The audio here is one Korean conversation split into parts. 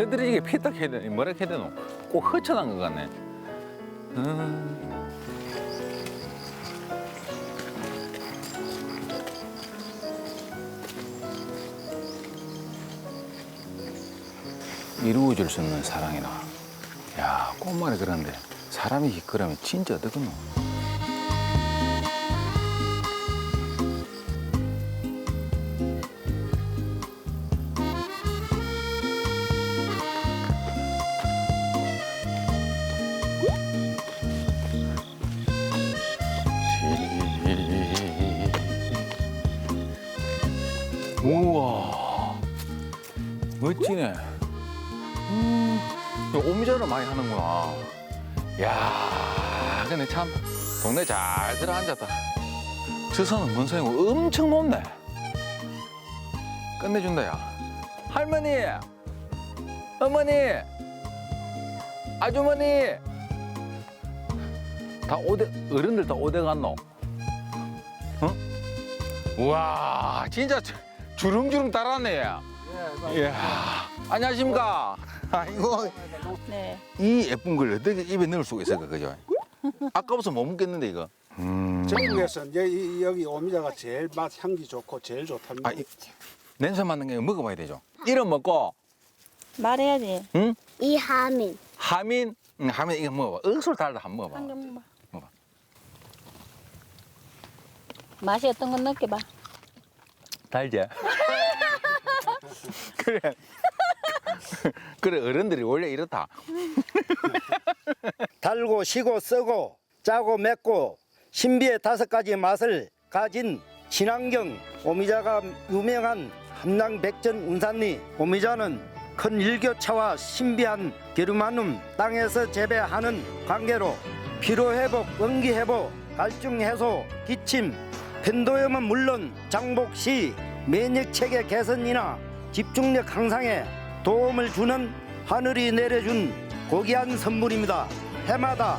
흐드러지게 피딱 해야 되나 뭐라 해야 되노 꼭 허천한 것 같네. 음. 이루어질 수 없는 사랑이나 야 꽃말이 그런데 사람이 그러면 진짜 어떡하노 오미자를 많이 하는구나 야 근데 참 동네 잘 들어 앉았다. 저 산은 뭔 산이고 엄청 높네. 끝내준다 야. 할머니 어머니 아주머니. 다 오대 어른들 다 오대 갔노? 어? 우와 진짜 주- 주름주름 달았네 야. 이야 안녕하십니까 아이고 네. 이 예쁜 걸 어떻게 입에 넣을 수가 있을까 그죠 아까워서 못 먹겠는데 이거 음. 전국에서 이제 이- 여기 오미자가 제일 맛 향기 좋고 제일 좋답니다. 아, 이- 냄새 맡는 게 먹어봐야 되죠 이름 먹고 말해야지. 응 이하민 하민 응, 하민 이거 먹어봐 억수로 달다 한번 먹어봐 한점 먹어. 먹어봐. 맛이 어떤 건 느껴봐. 달지 그래 그래 어른들이 원래 이렇다. 달고 시고 쓰고 짜고 맵고 신비의 다섯 가지 맛을 가진 친환경 오미자가 유명한 함낭백전 운산리 오미자는 큰 일교차와 신비한 게르마늄 땅에서 재배하는 관계로 피로회복, 원기회복, 갈증 해소, 기침, 편도염은 물론 장복 시免疫체계 개선이나 집중력 향상에 도움을 주는 하늘이 내려준 고귀한 선물입니다. 해마다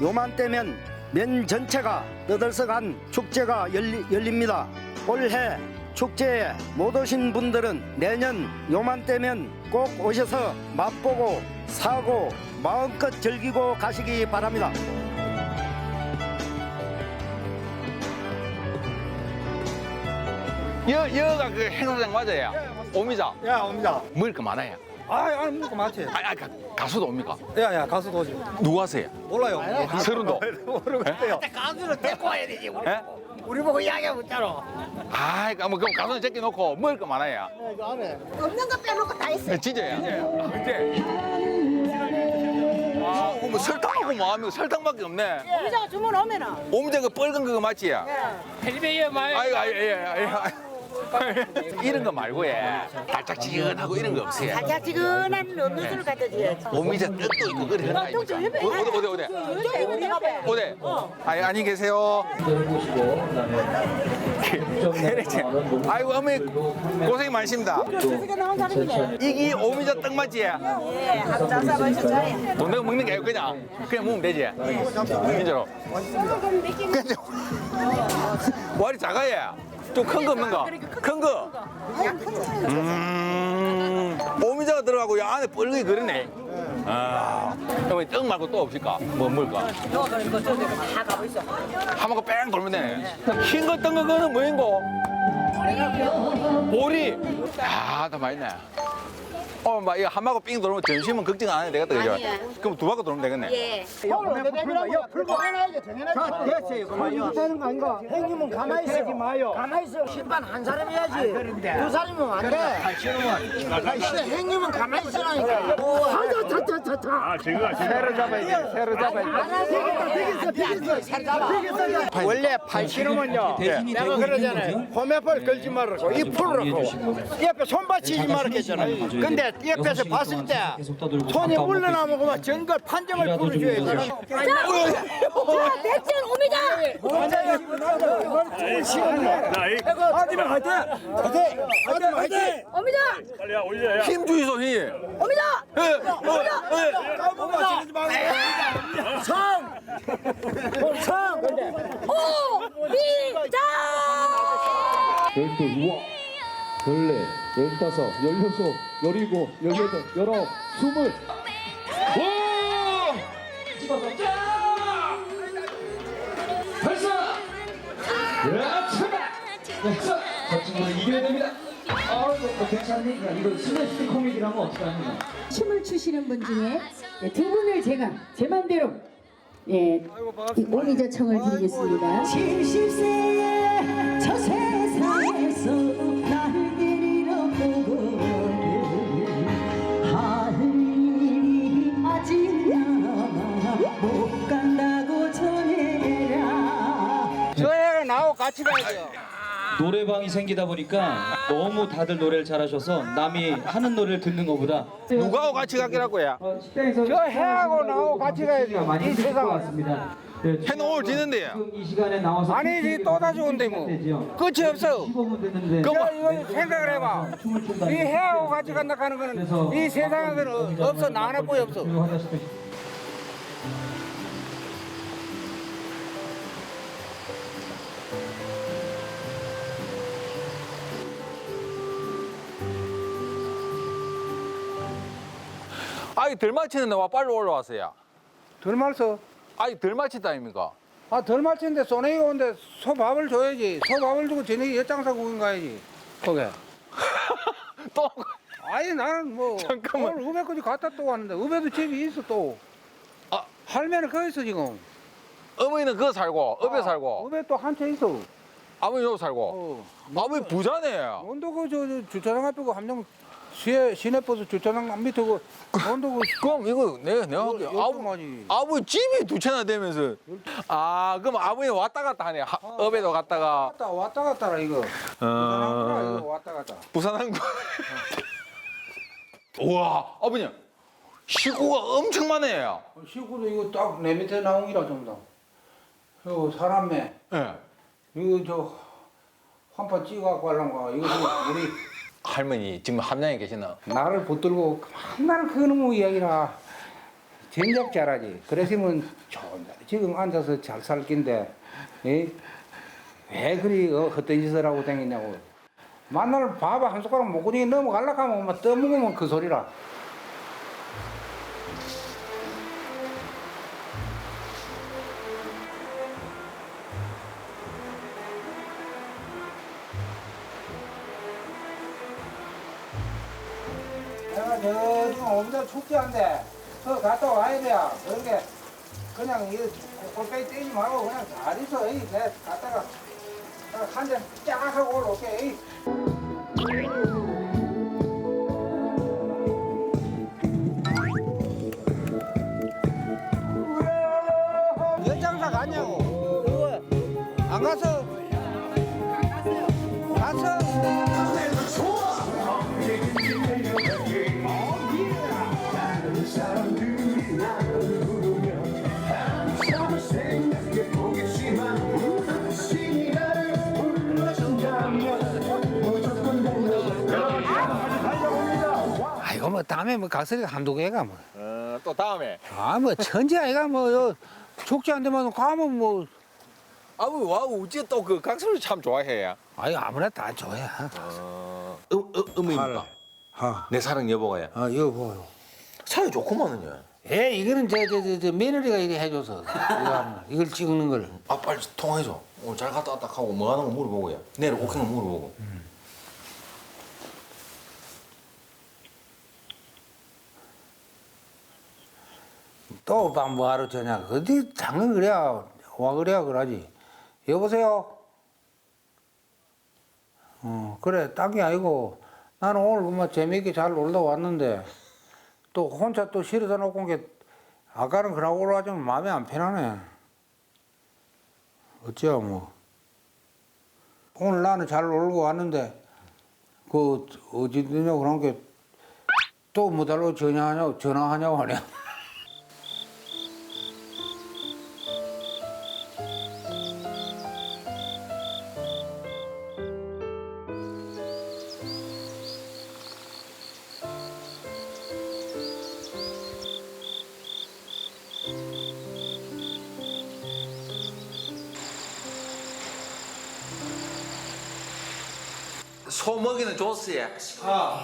요맘때면 면 전체가 떠들썩한 축제가 열리, 열립니다. 올해 축제에 못 오신 분들은 내년 요맘때면 꼭 오셔서 맛보고 사고 마음껏 즐기고 가시기 바랍니다. 여, 여가 그 행사장 맞아요 오미자 야 오미자. 먹을 거 많아요 아, 아니 뭐가 많지. 아, 아 가, 가수도 옵니까 야야 가수도 오지. 누구 하세요 몰라요. 서른도 모르겠어요. 가수를 데리고 와야 되지 우리, 예? 우리 보고 이야기하고 있잖아 아이 뭐 그럼 가수는 제끼 놓고 먹을 거 많아요 없는 거 빼놓고 다 있어요. 네, 진짜요 이제 아, 뭐 설탕하고 뭐하면 설탕밖에 없네 오미자가 주문 오면은. 오미자 그 빨간 그거 맞지? 헬리베이에 많이 아이고 아이 예, 예, 예. 이런 거 말고 예 달짝지근하고 이런 거 없어요. 달짝지근한 없는 술 갖다 줘야지. 오미자 떡도 있고 그래. 그런 거 아닙니까? 어디 어디 어디? 어디? 아니 안녕히 계세요. 아이고 어머니 고생이 많으십니다. 이게 오미자 떡 맞지? 예, 한잔 사보셨잖아요. 돈 내고 먹는 게 아니고 그냥 그냥 먹으면 되지. 진짜로. 그냥 와리 작아야 좀 큰 거 없는가? 큰 거? 음 오미자가 들어가고 이 안에 뻘겋게 그러네 아 어머니 떡 말고 또 없을까? 뭐 먹을까? 한번 뺑 돌면 되네 흰 거 뜬거 그거는 뭐인고? 보리 아 다 맛있네 어, 막 이거 한 바퀴 삥 돌면 점심은 걱정 안 해도 되겠다, 그죠? 그럼 두 바퀴 돌면 되겠네. 예. 되는 거 아닌가? 형님은 가만히 있지 마요. 가만히 있어. 심판 한 사람이 해야지. 두 사람이면 안돼. 형님은 가만히 있으라니까. 새로 잡아야 돼. 새로 잡아야 돼. 원래 팔씨름은요. 내가 그러잖아요. 호메볼 걸지 말라고. 이 풀으라고. 옆에 손 받치지 말라고 했잖아요. 근데 옆에서 봤을 때 손이 올라나면 그만 정글 판정을 풀어줘야 돼. 자, 백전 오미자. 하지마 화이팅! 화이팅! 하지마 화이팅! 오미자. 힘 주이소, 힘. 오미자. 예, 어, 예. 성! 성! 오미자. 열네, 열다섯, 열여섯, 열일곱, 열여덟, 열아홉, 스물. 오! 집어서 짜! 발사! 야, 차가! 자, 저 친구는 이겨야 됩니다. 아, 이거 괜찮으니까 이거 슬래시 코미디를 하면 어떡하냐. 춤을 추시는 분 중에 네, 두 분을 제가 제 맘대로 예, 오미자 청을 드리겠습니다. 70세의 저 세상에서 하고 같이 가야 돼요. 노래방이 생기다 보니까 너무 다들 노래를 잘하셔서 남이 하는 노래를 듣는 것보다 누가하고 같이 가기라고 야 식당에서 저 해하고 나하고 같이 가야 돼요. 이 힘들 것 세상. 같습니다. 네, 오늘 지는데요 지금 이 시간에 나와서 아니지 또 다시 온대 뭐. 끝이 없어. 15분 됐는데 그럼 야, 이거 생각을 해봐. 춤을 춘다. 이 해하고 같이 간다 하는 거는 이 세상에는 없어 나 하나뿐이 없어. 아이 덜 마치는데 와 빨리 올라왔어요 덜 말서. 아이 덜 마치다 아닙니까 아, 덜 말치는데 소내기가 온데 소 밥을 줘야지. 소 밥을 주고 저녁에 엿장사 구경 가야지. 거기. 또 아니 나는 뭐 잠깐만. 오늘 우배까지 갔다 또 왔는데 우배도 집이 있어 또. 아. 할매는 거기 있어 지금. 어머니는 그거 살고 업에 아, 살고 우배 또한 채 있어. 아버님 여기 살고 어. 아버님 부자네 요 온도 그저 저, 주차장 앞에 그 함정 시내 시내버스 주차장 밑에 그 온도 그 그럼 이거 내가 내가 할게 열- 열두 아버, 마리. 아버님 집이 두 채나 되면서 아 그럼 아버님 왔다 갔다 하네 하, 업에도 갔다가 왔다 왔다 갔다라 이거. 주차장 이거 왔다 갔다. 부산항구 우와 아버님 식구가 엄청 많네요 시구도 이거 딱 내 밑에 나온 기라 전부 다. 이거 사람매 예. 이거 저 한판 찍어 갖고 하려고 이거 우리 할머니 지금 함양에 계시나? 나를 붙들고 맨날 그 놈의 이야기라. 전작 잘하지. 그랬으면 좋은 지금 앉아서 잘 살 낀데 에? 왜 그리 어, 헛된 짓을 하고 다니냐고. 만날 밥 한 숟가락 먹고 넘어가려고 하면 막 떠먹으면 그 소리라 저 지금 오미자 축제한데 저 갔다 와야 돼요. 그러게 그냥 이 골뱅이 떼지 말고 그냥 잘 있어. 이 내 갔다가 한 잔 쫙 하고 올라올게. 이. 다음에 뭐 한두 개가 뭐. 어, 또 다음에? 아 뭐 천지 아이가 뭐요 축제한테만 가면 뭐. 아버님 와 어째 또그 각설을 참 좋아해요. 아이 아무나 다. 어, 어, 어, 어머니입니까? 아, 내 사랑 여보가요? 아 이거 뭐요? 사이 좋구만은요. 에 이거는 저 저 저 저 며느리가 이래 해줘서 이거 하면, 이걸 찍는 걸. 아 빨리 통화해줘. 오늘 잘 갔다 왔다 하고 뭐 하는 거 물어보고요. 내일 오케이 거 물어보고 또밥 뭐하러 저냐? 어디 당연 그래야 와 그래야 그러지. 여보세요. 어 그래 딱이 아니고 나는 오늘 그만 재미있게 잘 놀다 왔는데 또 혼자 또 실어다 놓고 온 게 아까는 그러고 올라가지면 마음이 안 편하네. 어째요 뭐. 오늘 나는 잘 놀고 왔는데 그 어디느냐 그런 게또 뭐달라고 전화하냐고 전화하냐고 하냐. 소 먹이는 줬어요. 아,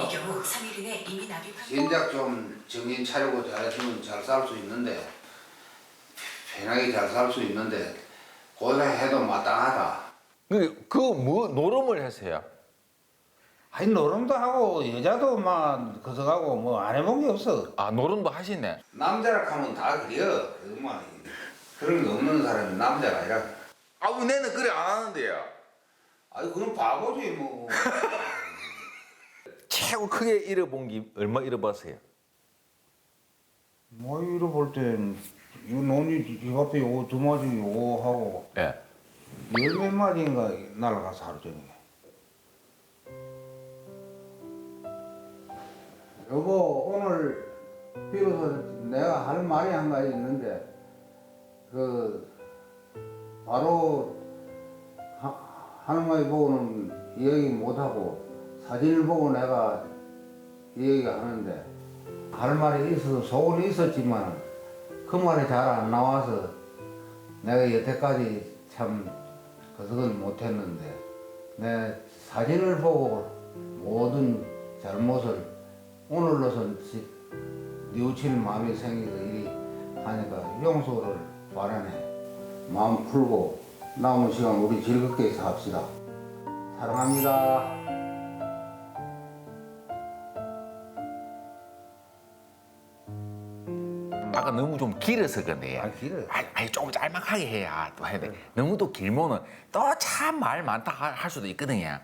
이 경우 3일 이내 이미 납입한 진작 좀 정신 차리고 잘해주면 잘 살 수 있는데 편하게 잘 살 수 있는데 고생해도 마땅하다. 그, 그 뭐 노름을 했어요. 아니 노름도 하고 여자도 막 거서가고 뭐 안 해본 게 없어. 아 노름도 하시네. 남자라 하면 다 그래요. 그만 그런 거 없는 사람이 남자가 아니라. 아버지 내는 그래 안 하는데요. 아니 그럼 바보지 뭐. 최고 크게 잃어본 게 얼마 잃어봤어요? 뭐 잃어볼 땐 이거 논이 이 앞에 요거 두 마리 요거 하고 예. 열 몇 마리인가 날아가서 하루 종일. 여보 오늘 비로소 내가 할 말이 한 가지 있는데 그 바로 하, 하는 말 보고는 이야기 못하고 사진을 보고 내가 이야기하는데 할 말이 있어서 속은 있었지만 그 말이 잘 안 나와서 내가 여태까지 참 그것은 못했는데 내 사진을 보고 모든 잘못을 오늘로선 지- 뉘우칠 마음이 생겨서 이리 하니까 용서를 바라네. 마음 풀고 남은 시간 우리 즐겁게 삽시다 사랑합니다. 아까 너무 좀 길어서 그네. 아, 길어요. 아니, 아니 좀 짤막하게 해야 또 해야 돼. 너무 또 길면은 또 참 말 많다 할- 할 수도 있거든요.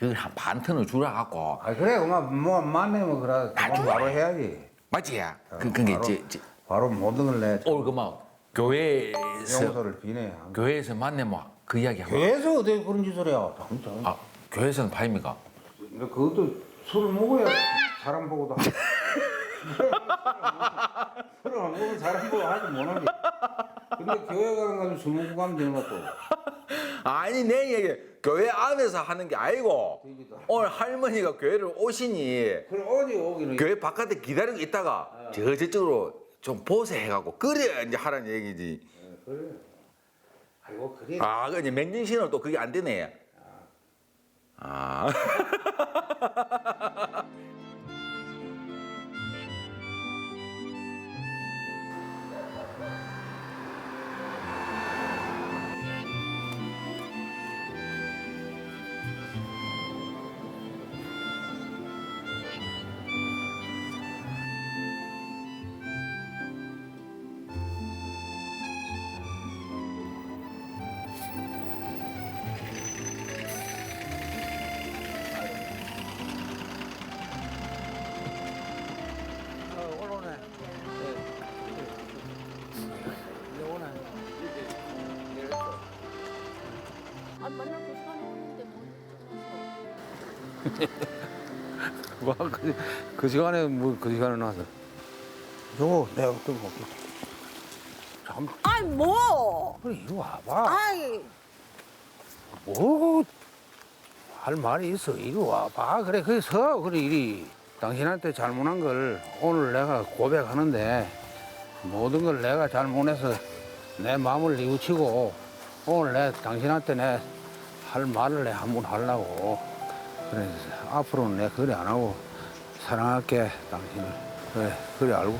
그한 반 턴을 줄여 갖고 아 그래 그만 뭐 만나면 그래 아주 바로 해야지 맞지? 그 그게 바로, 제, 제, 바로 모든 걸내 오늘 그막 교회에서 용서를 비네 교회에서 만나면 그 이야기 하고 교회에서 어떻게 그런 짓을 해요 진짜 아 교회에서는 파입니까? 근데 그것도 술을 먹어야 사람 보고도 하지. 술을 안 먹으면 사람 보고 하지 못하지. 근데 교회 가는 가면 술 먹고 가면 되는 것도. 아니 내 얘기 교회 안에서 하는 게 아니고 오늘 할머니가 교회를 오시니 그럼 어디 오기는 교회 바깥에 기다리고 있다가 저 저쪽으로 좀 보세 해갖고 그래 이제 하라는 얘기지. 그래. 아이고 그래. 아, 그 이제 맹진씨는 또 그게 안 되네. 아. 그, 그 시간에 뭐 그 시간에 나서. 저거 내가 또 먹게. 참 아이 뭐? 그래 이리 와봐. 아이 뭐고 할 말이 있어 이리 와봐 그래 그래서 그래 이리 당신한테 잘못한 걸 오늘 내가 고백하는데 모든 걸 내가 잘못해서 내 마음을 뉘우치고 오늘 내 당신한테 내 할 말을 내 한번 하려고 그래 앞으로는 내 그래 안 하고 사랑할게 당신을 그래 그래 알고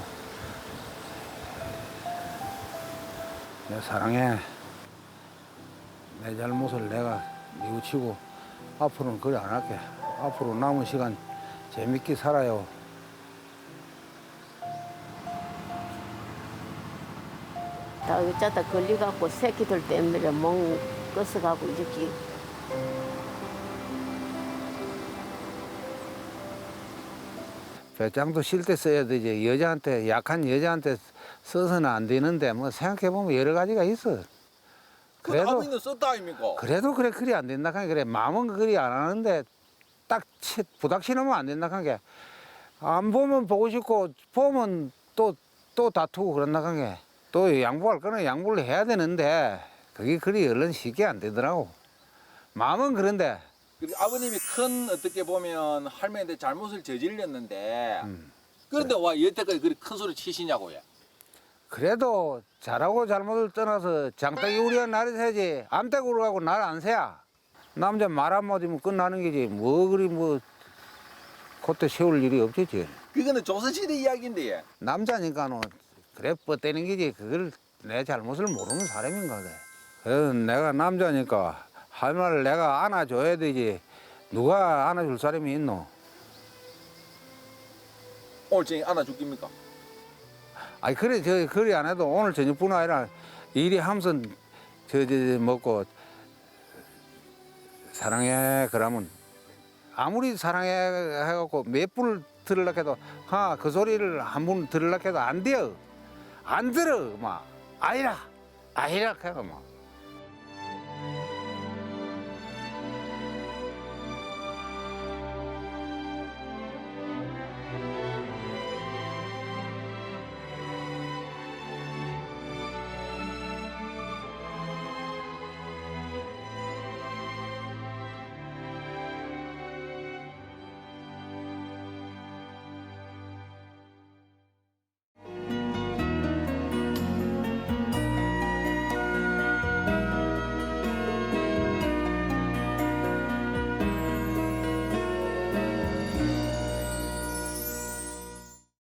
내 사랑해 내 잘못을 내가 뉘우치고 앞으로는 그래 안 할게. 앞으로 남은 시간 재밌게 살아요. 다 어쩌다 걸려갖고 새끼들 때문에 멍 껐어가고 이렇게 배짱도 쉴 때 써야 되지. 여자한테 약한 여자한테 써서는 안 되는데 뭐 생각해 보면 여러 가지가 있어. 그래도 아버님도 썼다 아닙니까? 그래도 그래 그리 안 된다 하니 그래 마음은 그리 안 하는데 딱 치- 부닥치면 안 된다 하는 게안 보면 보고 싶고 보면 또 또 다투고 그런다 하는 게또 양보할 거는 양보를 해야 되는데 그게 그리 얼른 쉽게 안 되더라고 마음은 그런데 아버님이 큰 어떻게 보면 할머니한테 잘못을 저질렀는데 음. 그런데 와 여태까지 그리 큰 소리 치시냐고요. 그래도 잘하고 잘못을 떠나서 장딱이 우리가 날이 새지 암탉으로 가고 날 안 새야 남자 말 한마디면 끝나는 게지 뭐 그리 뭐 그때 세울 일이 없지 그거는 조선시대 이야기인데. 남자니까는 그래 뻗대는 게지 그걸 내 잘못을 모르는 사람인가 돼 그래서 내가 남자니까 할 말을 내가 안아줘야 되지. 누가 안아줄 사람이 있노? 오늘 저녁 안아줄깁니까? 아니 그래 저 그리 안 해도 오늘 저녁뿐 아니라 일이 함선 저저 먹고 사랑해 그러면. 아무리 사랑해 해갖고 몇 분을 들으려고 해도 하그 소리를 한분 들으려고 해도 안 돼요. 안 들어 막 아이라 아이라 해가 막